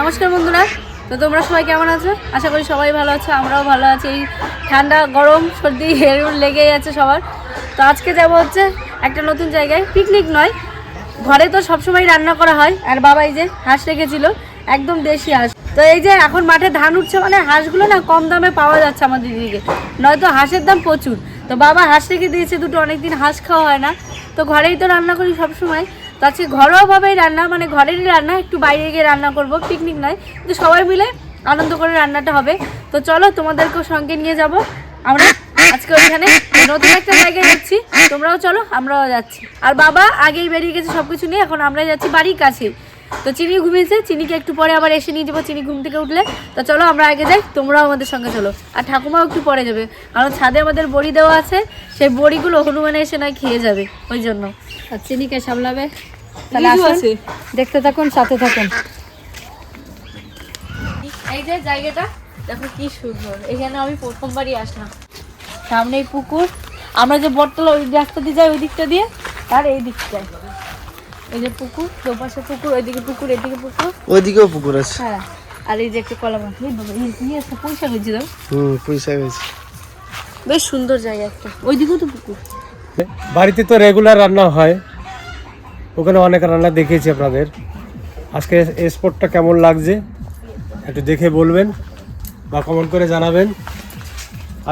নমস্কার বন্ধুরা। তো তোমরা সবাই কেমন আছো? আশা করি সবাই ভালো আছো, আমরাও ভালো আছি। এই ঠান্ডা, গরম, সর্দি এরকম লেগেই আছে সবার। তো আজকে যাব হচ্ছে একটা নতুন জায়গায়। পিকনিক নয়, ঘরে তো সবসময় রান্না করা হয়। আর বাবা এই যে হাঁস রেখেছিল, একদম দেশি হাঁস। তো এই যে এখন মাঠে ধান উঠছে মানে হাঁসগুলো না কম দামে পাওয়া যাচ্ছে আমাদের দিকে নয়তো হাঁসের দাম প্রচুর। তো বাবা হাঁস রেখে দিয়েছে দুটো, অনেকদিন হাঁস খাওয়া হয় না। তো ঘরেই তো রান্না করি সবসময়। তো আজকে ঘরোয়াভাবেই রান্না মানে ঘরেরই রান্না, একটু বাইরে গিয়ে রান্না করব পিকনিক নয়। কিন্তু সবাই মিলে আনন্দ করে রান্নাটা হবে। তো চলো, তোমাদেরকেও সঙ্গে নিয়ে যাব। আমরা আজকে ওইখানে নতুন একটা জায়গায় যাচ্ছি। তোমরাও চলো, আমরাও যাচ্ছি। আর বাবা আগেই বেরিয়ে গেছে সব কিছু নিয়ে, এখন আমরা যাচ্ছি বাড়ির কাছে তো চিনি ঘুমিয়েছে, চিনিকে একটু পরে আবার এসে নিয়ে যাব, চিনি ঘুম থেকে উঠলে। তো চলো, আমরা আগে যাই, তোমরাও আমাদের সঙ্গে চলো। আর ঠাকুমাও একটু পরে যাবে, কারণ ছাদে আমাদের বড়ি দেওয়া আছে। সেই বড়িগুলো হনুমানে এসে নয় খেয়ে যাবে, ওই জন্য। আর চিনিকে সামলাবে। তাহলে আসুন দেখতে থাকুন সাথে থাকুন। এই যে জায়গাটা দেখো কি সুন্দর। এখানে আমি প্রথমবারই আসলাম। সামনেই পুকুর। আমরা যে বটতলা ওই রাস্তা দিয়ে যাই ওই দিকটা দিয়ে আর এই দিকটায় এই যে পুকুর দুপাশে পুকুর ওইদিকে পুকুর এদিকে পুকুর। ওইদিকেও পুকুর আছে। হ্যাঁ আর এই যে একটা কলা মাছ এই বাবা এই নিয়ে আসতে পয়সা হয়েছে তো। হুম পয়সা গেছে বেশ সুন্দর জায়গা একটা। ওইদিকেও তো পুকুর। বাড়িতে তো রেগুলার রান্না হয়। ওখানে অনেক রান্না দেখিয়েছি আপনাদের। আজকে এই স্পটটা কেমন লাগছে একটু দেখে বলবেন বা কমেন্ট করে জানাবেন।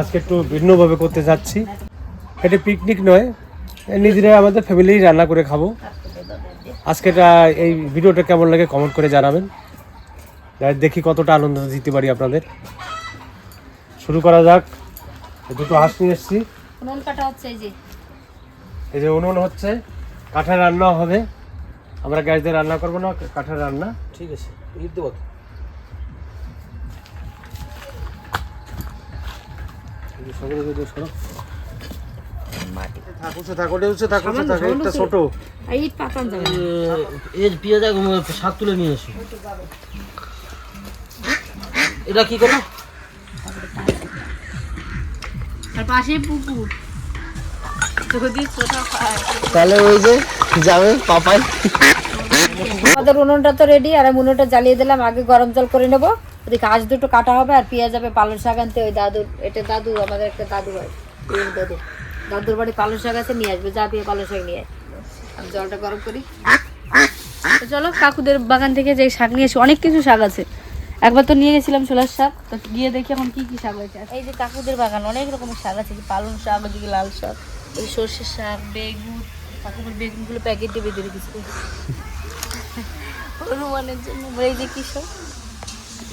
আজকে একটু ভিন্নভাবে করতে যাচ্ছি। এটা পিকনিক নয় নিজেরা আমাদের ফ্যামিলি রান্না করে খাব। আজকে এটা এই ভিডিওটা কেমন লাগে কমেন্ট করে জানাবেন। দেখি কতটা আনন্দ দিতে পারি আপনাদের। শুরু করা যাক। দুটো হাঁস নিয়ে এসেছি। উনুন কাটা হচ্ছে এই যে। এই যে উনুন হচ্ছে। কাঠের রান্না হবে। আমরা গ্যাস দিয়ে রান্না করব না কাঠের রান্না। ঠিক আছে ঈদ দেবো। শাক তুলে নিয়ে এসো এটা কি করো আর পাশেই পুকুর। তাহলে ওই যে যাবে পাপাই। আমাদের উনুনটা তো রেডি আর আমি উনুনটা জ্বালিয়ে দিলাম। আগে গরম জল করে নেব। ওদিকে আঁচ দুটো কাটা হবে আর পেঁয়াজ যাবে পালং শাক আনতে। ওই দাদুর এটা দাদু আমাদের একটা দাদু হয়। দাদু। দাদুর বাড়ি পালং শাক আছে নিয়ে আসবে। যা দিয়ে পালং শাক নিয়ে। আমি জলটা গরম করি। চলো কাকুদের বাগান থেকে যে শাক নিয়ে এসে। অনেক কিছু শাক আছে। একবার তো নিয়ে গেছিলাম ছোলার শাক। তো গিয়ে দেখি এখন কি কি শাক হয়েছে। এই যে কাকুদের বাগান অনেক রকমের শাক আছে। পালং শাক ওদিকে লাল শাক। ওই সর্ষের শাক বেগুন কাকুদের বেগুনগুলো প্যাকেট বেঁধে রেখেছি। হনুমানের জন্য। এই যে কি শাক?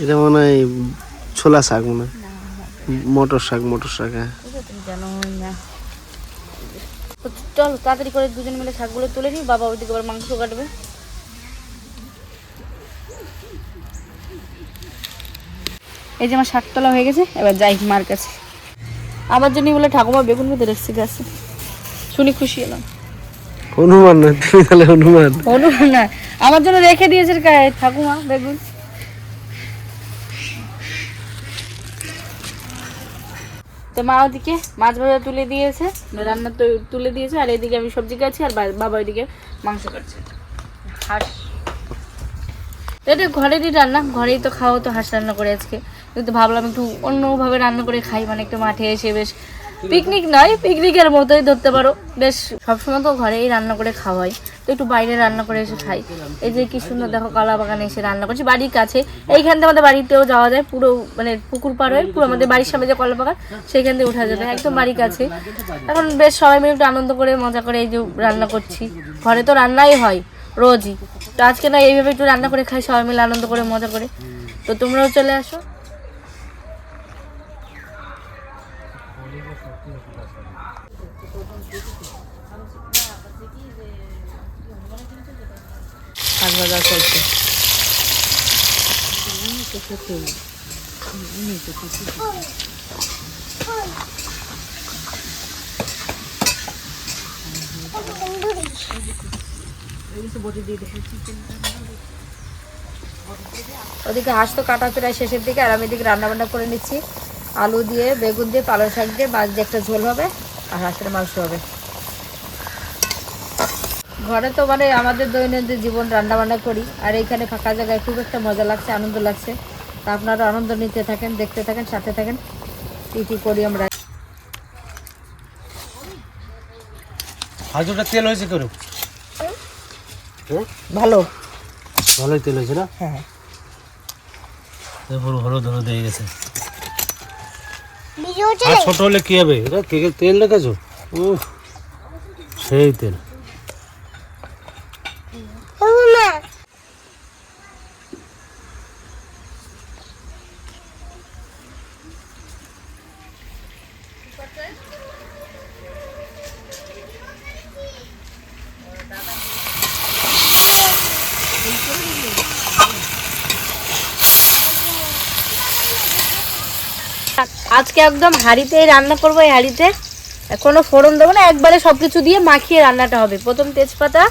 এটা মনে হয় ছোলা শাক মনে হয়। মটর শাক মটর শাক হ্যাঁ। জানো না। চলো তাড়াতাড়ি করে দুজন মিলে শাকগুলো তুলে নিই বাবা ওইদিকে আবার মাংস কাটবে। এই যে আমার শাক তোলা হয়ে গেছে এবার যাই মার কাছে। আমার জন্য বলে ঠাকুমা বেগুন বেঁধে রেখেছে গাছে। শুনি খুশি হনুমান না তুমি তাহলে হনুমান। হনুমান না আমার জন্য রেখে দিয়েছে ঠাকুমা বেগুন। তো মা ওদিকে মাছ ভাজা তুলে দিয়েছে রান্না তো তুলে দিয়েছে আর এদিকে আমি সবজি কাটছি আর বাবা ওইদিকে মাংস কাটছে। হাঁস। এটা ঘরেরই রান্না ঘরেই তো খাওয়া তো হাঁস রান্না করে আজকে। কিন্তু ভাবলাম একটু অন্যভাবে রান্না করে খাই মানে একটু মাঠে এসে বেশ পিকনিক নয় পিকনিকের মতোই ধরতে পারো। বেশ, সবসময় তো ঘরেই রান্না করে খাওয়াই। তো একটু বাইরে রান্না করে এসে খাই। এই যে কি সুন্দর, দেখো কলা বাগানে এসে রান্না করছি। বাড়ির কাছে, এইখান থেকে আমাদের বাড়িতেও যাওয়া যায়। পুরো মানে পুকুর পার হয়ে পুরো আমাদের বাড়ির সামনে যে কলা বাগান, সেইখান থেকে উঠা যাবে। একদম বাড়ির কাছে। এখন বেশ সবাই মিলে একটু আনন্দ করে, মজা করে এই যে রান্না করছি। ঘরে তো রান্নাই হয়, রোজই। তো আজকে না এইভাবে একটু রান্না করে খাই, সবাই মিলে আনন্দ করে, মজা করে। তো তোমরাও চলে আসো। চলছে ওদিকে হাঁস তো কাটা প্রায় শেষের দিকে, আর আমি এদিকে রান্না বান্না করে নিচ্ছি। আলু দিয়ে, বেগুন দিয়ে, পালং শাক দিয়ে, মাছ দিয়ে একটা ঝোল হবে, আর হাঁসের মাংস হবে। ঘরে তো মানে আমাদের দৈনন্দিন জীবন রান্না বান্না করি আর এইখানে ফাঁকা জায়গায় খুব একটা মজা লাগছে আনন্দ লাগছে। তা আপনারা আনন্দ নিতে থাকেন দেখতে থাকেন সাথে থাকেন। কী কী করি আমরা। হাজুটা তেল হয়েছে করো ভালো। ভালোই তেল হয়েছে না? হ্যাঁ। পুরো হলুদ হলুদ হয়ে গেছে। আর ছোট হলে কি হবে? এটা কেকের তেল রেখেছো? উফ সেই তেল। আজকে একদম হাঁড়িতেই রান্না করব এই হাঁড়িতে। কোনো ফোড়ন দেবো না, একবারে সব কিছু দিয়ে মাখিয়ে রান্নাটা হবে। প্রথম তেজপাতা,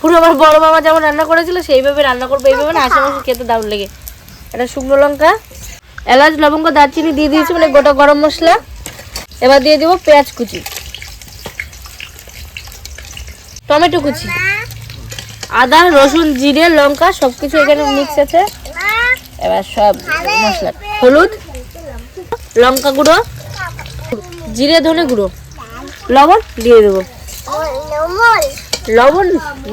পুরো আমার বড় মামা যেমন রান্না করেছিল, সেইভাবে রান্না করব, এইভাবে না, আশেপাশে খেতে দারুণ লেগে। এটা শুকনো লঙ্কা, এলাচ, লবঙ্গ, দারচিনি দিয়ে দিয়েছি মানে গোটা গরম মশলা। এবার দিয়ে দেবো পেঁয়াজ কুচি, টমেটো কুচি। আদা রসুন জিরে লঙ্কা সব কিছু এখানে মিক্স আছে। এবার সব মশলা। হলুদ লঙ্কা গুঁড়ো জিরে ধনে গুঁড়ো লবণ দিয়ে দেবো। লবণ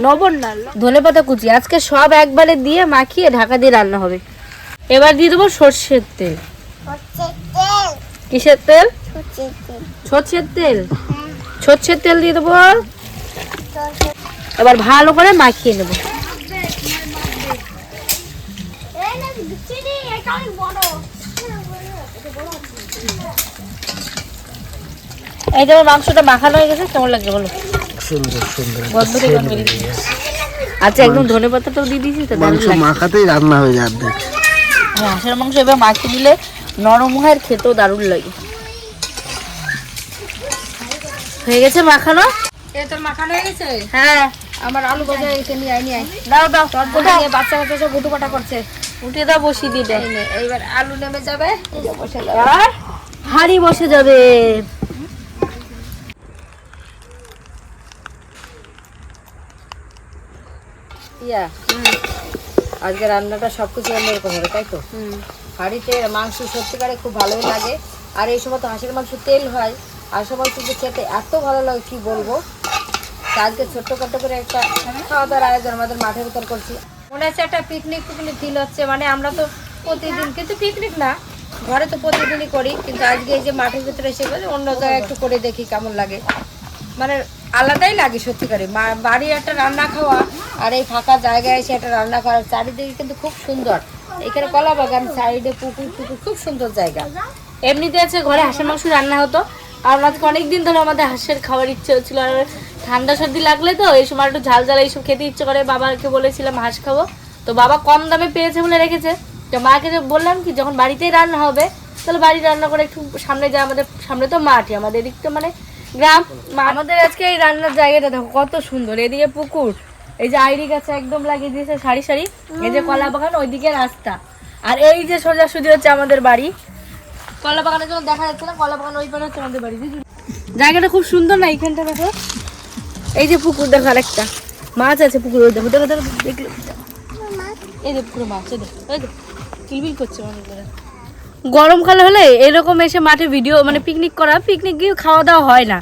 লবণ না ধনে পাতা কুচি। আজকে সব একবারে দিয়ে মাখিয়ে ঢাকা দিয়ে রান্না হবে। এবার দিয়ে দেবো সর্ষের তেল। কিসের তেল। সর্ষের তেল। সর্ষের তেল দিয়ে দেবো। এবার ভালো করে মাখিয়ে নেব। এই যেমন মাংসটা মাখানো হয়ে গেছে কেমন লাগছে বলো? সুন্দর সুন্দর? আচ্ছা একদম ধনে পাতাটাও দিয়ে দিয়েছি তো মাংস মাখাতেই রান্না হয়ে যায় অর্ধেক হাঁসের মাংস এবার মাখিয়ে দিলে নরম হয় আর খেতেও দারুণ লাগে। হয়ে গেছে মাখানো? এ তোর মাখানো হয়ে গেছে? হ্যাঁ। আমার আলু ভাজা হয়ে। নিয়ে আয় নিয়ে আয়। দাও দাও। উঠাও। নিয়ে বাচ্চা কাচ্চা সব গুটু কাটা করছে। উঠিয়ে দাও বসিয়ে দিয়ে দেয় এইবার আলু নেমে যাবে। বসে যাবে। আর হাড়ি বসে যাবে। ইয়া আজকে রান্নাটা সব কিছু অন্যরকম হবে তাই তো? হাঁড়িতে মাংস সত্যিকারে খুব ভালোই লাগে। আর এই সময় তো হাঁসের মাংস তেল হয়। হাঁসের মাংস যে খেতে এত ভালো লাগে কি বলব? আজকে ছোট্টখাটো করে একটা খাওয়া দাওয়ার আয়োজন আমাদের মাঠের ভিতর করছি। মনে হচ্ছে একটা পিকনিক পিকনিক ফিল হচ্ছে মানে আমরা তো প্রতিদিন, কিন্তু পিকনিক না, ঘরে তো প্রতিদিনই করি, কিন্তু আজকে এই যে মাঠের ভিতরে এসে অন্য জায়গায় একটু করে দেখি কেমন লাগে। মানে আলাদাই লাগে সত্যিকারে। বাড়ির একটা রান্না খাওয়া আর এই ফাঁকা জায়গায় এসে একটা রান্না করার চারিদিকে কিন্তু খুব সুন্দর। এখানে কলা বাগান সাইডে পুকুর পুকুর, খুব সুন্দর জায়গা। এমনিতে আছে ঘরে হাঁসের মাংস রান্না হতো। আর আজকে অনেকদিন ধরে আমাদের হাঁসের খাবার ইচ্ছে হচ্ছিল আর ঠান্ডা সর্দি লাগলে তো এই সময় একটু ঝাল ঝাল এইসব খেতে ইচ্ছে করে। বাবাকে বলেছিলাম হাঁস খাব। তো বাবা কম দামে পেয়েছে বলে রেখেছে। তো মাকে যে বললাম কি যখন বাড়িতেই রান্না হবে তাহলে বাড়ি রান্না করে একটু সামনে যায় আমাদের সামনে তো মাঠই আমাদের এদিক তো মানে গ্রাম। আমাদের আজকে এই রান্নার জায়গাটা দেখো কত সুন্দর। এদিকে পুকুর এই যে আইরি গাছে একদম লাগিয়ে দিয়েছে সারি সারি এই যে কলা বাগান ওইদিকে রাস্তা। আর এই যে সোজাসুজি হচ্ছে আমাদের বাড়ি। কলা বাগানে যখন দেখা যাচ্ছে না কলা বাগান ওই পারে হচ্ছে আমাদের বাড়ি বুঝলি? জায়গাটা খুব সুন্দর না এইখানটা দেখো? এই যে পুকুর দেখো আরেকটা। মাছ আছে পুকুর দেখো দেখো দেখো, দেখল এই যে পুরো মাছ কিলবিল করছে গরমকাল হলে এরকম এসে মাঠে ভিডিও মানে পিকনিক করা পিকনিক গিয়ে খাওয়া দাওয়া হয় না।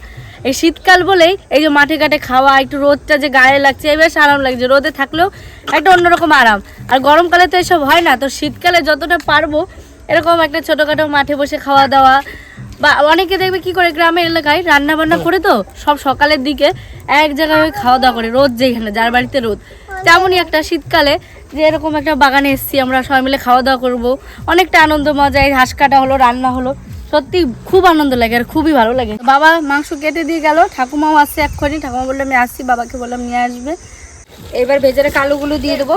এই শীতকাল বলেই এই যে মাঠে ঘাটে খাওয়া, একটু রোদটা যে গায়ে লাগছে এই বেশ আরাম লাগছে। রোদে থাকলেও একটা অন্যরকম আরাম। আর গরমকালে তো এসব হয় না। তো শীতকালে যতটা পারব, এরকম একটা ছোটোখাটো মাঠে বসে খাওয়া দাওয়া বা অনেকে দেখবে কি করে গ্রামের এলাকায় রান্না বান্না করে তো সব সকালের দিকে এক জায়গায় খাওয়া দাওয়া করে রোদ যেখানে, যার বাড়িতে রোদ তেমনই একটা শীতকালে যে এরকম একটা বাগানে এসেছি, আমরা সবাই মিলে খাওয়া দাওয়া করব। অনেকটা আনন্দ, মজা, এই হাঁস কাটা হলো, রান্না হলো। সত্যি খুব আনন্দ লাগে আর খুবই ভালো লাগে। বাবা মাংস কেটে দিয়ে গেল, ঠাকুমাও আসছে এক্ষুনি। ঠাকুমা বলল, আমি আসছি। বাবাকে বললাম, নিয়ে আসবে। এবার ভেজারে কালোগুলো দিয়ে দেবো।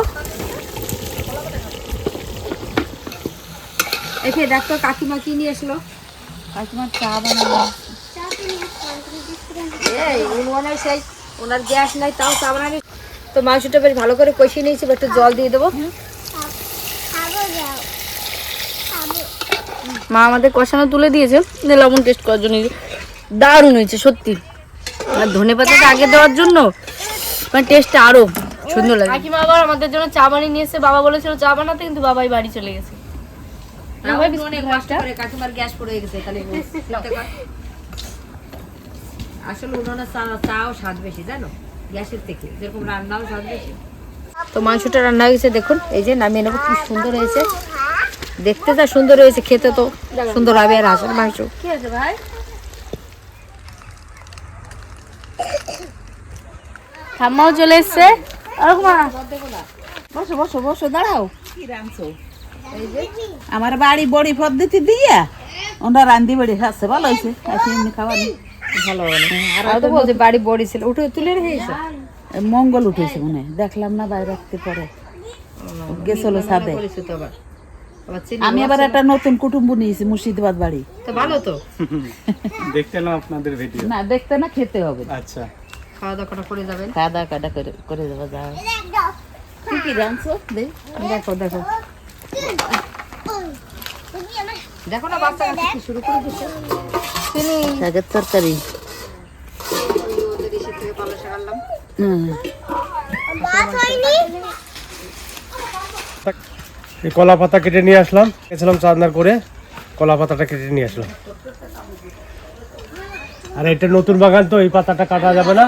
এসে দেখতো কাকিমা কি নিয়ে এসলো কাকিমা চা বানানো এই উনি মনে হয় সেই ওনার গ্যাস নাই তাও চা বানানি তো মাংসটা বেশ ভালো করে কষিয়ে নিয়েছি একটু জল দিয়ে দেবো। মা আমাদের কষানো তুলে দিয়েছে লবণ টেস্ট করার জন্য। দারুণ হয়েছে সত্যি। আর ধনে পাতাটা আগে দেওয়ার জন্য মানে টেস্টটা আরও সুন্দর লাগে। কাকিমা আবার আমাদের জন্য চা বানিয়ে নিয়েছে বাবা বলেছিল চা বানাতে কিন্তু বাবাই বাড়ি চলে গেছে। আসলে উনুনের চা চাও স্বাদ বেশি জানো? গ্যাসের থেকে যেরকম রান্নাও স্বাদ বেশি। তো মাংসটা রান্না হয়ে গেছে দেখুন এই যে নামিয়ে নেব কি সুন্দর হয়েছে। দেখতে যা সুন্দর হয়েছে খেতে তো সুন্দর হবে আর হাঁসের মাংস। কি আছে ভাই? ঠাম্মাও চলে এসছে। বসো বসো বসো দাঁড়াও। আমার বাড়ি বড়ি পদ্ধতি দিয়া ওনারা রান্দি বাড়ি খাচ্ছে ভালো হয়েছে। আসি এমনি খাওয়ানি ভালো আর তো বলছে বাড়ি বড়ি ছিল উঠে তুলে রেখেছে? মঙ্গল উঠেছে মনে দেখলাম না বাইরে রাখতে পরে। গেছিল সাদে চিনি আমি আবার একটা নতুন কুটুম্ব নিয়েছি মুর্শিদাবাদ বাড়ি। তো ভালো তো? দেখতে এলাম আপনাদের ভিডিও না দেখতে না খেতে হবে। আচ্ছা। খাওয়া দাওয়া করে যাবেন? খাওয়া দাওয়া কাটা করে করে দেবো যাও। কি কি রাঁধছো দেখ দেখো। দেখো না বাচ্চা কি শুরু করে দিচ্ছে শাকের তরকারি। এই কলা পাতা কেটে নিয়ে আসলাম। গেছিলাম চাঁদনার করে। কলা পাতাটা কেটে নিয়ে আসলাম। আর এটা নতুন বাগান তো এই পাতাটা কাটা যাবে না।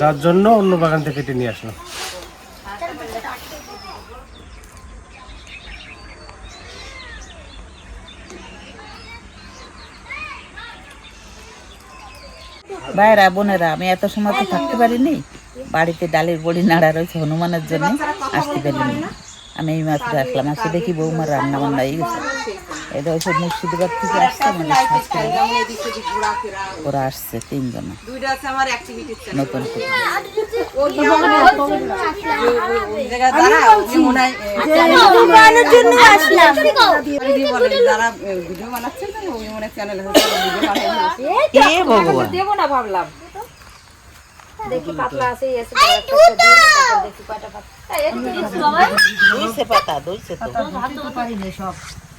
যার জন্য অন্য বাগান থেকে কেটে নিয়ে আসলাম। ভাইরা বোনেরা, আমি এত সময় তো থাকতে পারিনি। বাড়িতে ডালের বড়ি নাড়া রয়েছে হনুমানের জন্য, আসতে পারিনি। আমি এই মাত্র আসলাম। আসে দেখি বৌমার রান্না বান্না হয়ে গেছে। এটা হচ্ছে মুর্শিদাবাদ থেকে আসছে। ওরা আসছে তিনজন। নতুন দেবো না ভাবলাম। দেখি পাতলা আছে আছে দেখি কয়টা পাতলা দুইছে পাতা দুইছে তো। সব।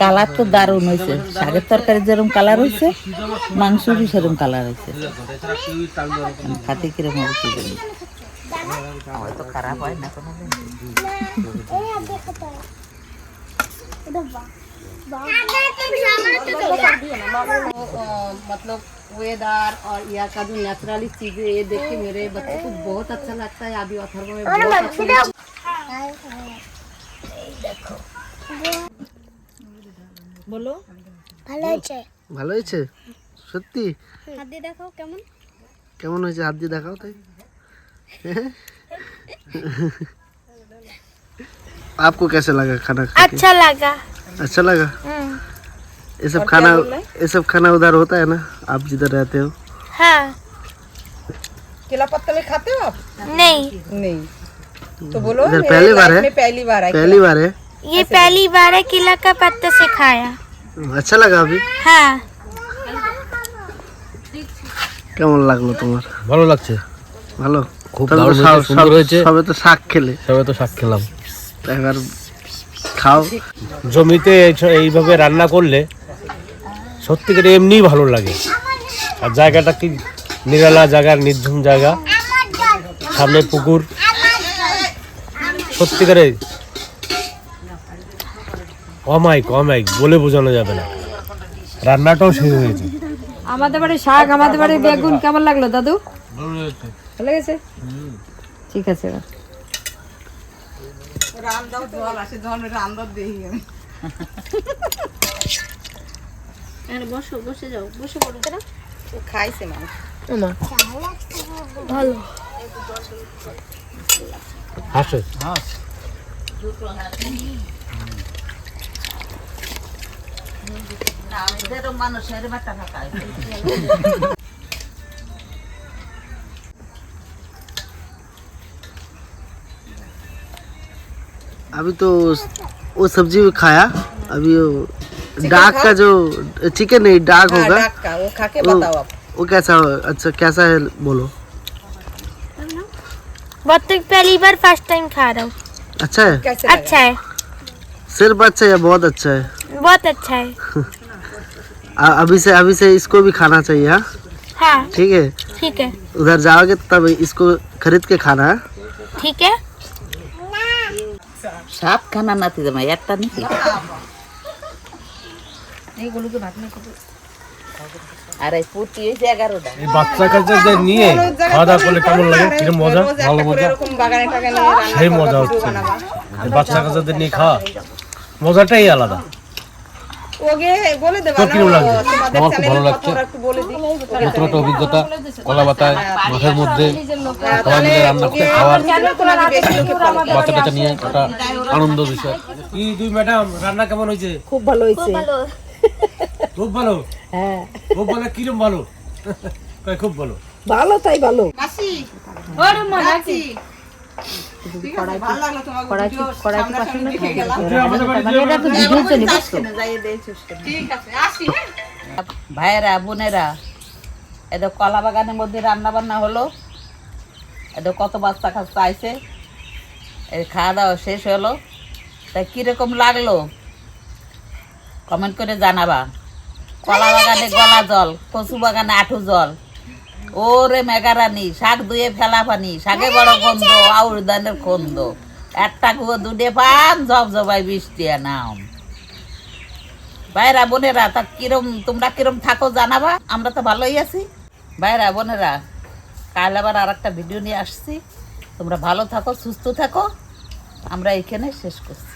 কালার তো দারুণ হয়েছে শাকের তরকারি যেরকম কালার হয়েছে মাংসরই সেরকম কালার হয়েছে খাতে কিরকম হয়েছে জানি। আমার তো খারাপ হয় না কোনো मतलब वेदर और यहाँ का जो नेचुरली चीजें ये देख के मेरे बच्चे को बहुत अच्छा लगता है आदि अथर्व में बहुत अच्छा लगता है। ভালো হয়েছে সত্যি কেমন হয়েছে হাত দিয়ে দেখাও তাই आपको कैसे लगा खाना खा के? अच्छा लगा अच्छा लगा ये सब खाना ये सब खाना उधर होता है ना आप जिधर रहते हो हाँ केला पत्ता में खाते हो आप नहीं नहीं तो बोलो इधर मेरे पहली बार life है? में पहली बार है पहली बार है ये पहली बार है किला का पत्ता से खाया अच्छा लगा अभी हाँ কেমন লাগলো তোমার ভালো লাগছে ভালো খুব তবে তো দারুণ সব- হয়েছে, সুন্দর সব- হয়েছে। সবে তো শাক খেলে সবাই তো শাক খেলাম এবার খাও জমিতে এই- এইভাবে রান্না করলে সত্যিকার এমনিই ভালো লাগে আর জায়গাটা কি নিরালা জায়গা নির্ঝুম জায়গা সামনে পুকুর সত্যিকারে অমাইক অমাইক বলে বোঝানো যাবে না। রান্নাটাও শেষ হয়েছে আমাদের বাড়ি শাক আমাদের বাড়ি বেগুন কেমন লাগল দাদু? ভালো লেগেছে ঠিক আছে বসো বসে যাও বসে পড়ো খাইছে মানুষ। হাসে। মানুষের বাটা ফাঁকা अभी तो वो सब्जी भी खाया अभी वो डाक का जो चिकन नहीं डाक हाँ होगा डाक का वो खा के वो, बताओ आप वो कैसा अच्छा कैसा है बोलो बहुत तो पहली बार फर्स्ट टाइम खा रहा हूँ अच्छा है कैसे लगा? अच्छा है सिर्फ अच्छा है या बहुत अच्छा है बहुत अच्छा है आ- अभी से अभी से इसको भी खाना चाहिए हाँ हाँ ठीक है ठीक है उधर जाओगे तब इसको खरीद के खाना है ठीक है সাত খানা নাতি জামাই একটা নাকি আর এই পুটি হয়েছে এগারোটা এই বাচ্চা কাচ্চা যে নিয়ে খাওয়া দাওয়া করলে কেমন লাগে কিরম মজা রোজ ভালো একটা করে মজা এরকম বাগানে টাগানে রান্না সেই করবা, মজা ভিডিও হচ্ছে বানাবা। এই বাচ্চা কাচ্চাদের নিয়ে খাওয়া মজাটাই আলাদা ওকে বলে দেবা তোর কিরম আমার খুব ভালো লাগছে। একটু বলে নতুন একটা অভিজ্ঞতা কলা পাতায় মাঠের মধ্যে সবাই মিলে রান্না করে খাওয়ার বেশি লোকে follow বাচ্চা টাচ্চা নিয়ে একটা আনন্দ বিষয়। কি দুই ম্যাডাম রান্না কেমন হয়েছে? খুব ভালো হয়েছে। খুব ভালো। হ্যাঁ। খুব ভালো কিরম ভালো? কয় খুব ভালো। ভালো তাই ভালো। ভাইয়েরা বোনেরা এদের কলা বাগানের মধ্যে রান্না বান্না হলো। এদের কত বাচ্চা কাচ্চা আইছে। এই খাওয়া দাওয়া শেষ হলো। তা কীরকম লাগল? কমেন্ট করে জানাবা। কলা বাগানে গলা জল কচু বাগানে আঠু জল। ওরে মেগারানি শাক ধুয়ে ফেলা পানি শাকে বড় গন্ধ আউর দানের গন্ধ। একটা কুয়ো দুটে পান জব জবাই বৃষ্টি নাম ভাইরা বোনেরা তা কিরম তোমরা কিরম থাকো জানাবা? আমরা তো ভালোই আছি। ভাইরা বোনেরা কাল আবার আর একটা ভিডিও নিয়ে আসছি। তোমরা ভালো থাকো সুস্থ থাকো। আমরা এখানে শেষ করছি।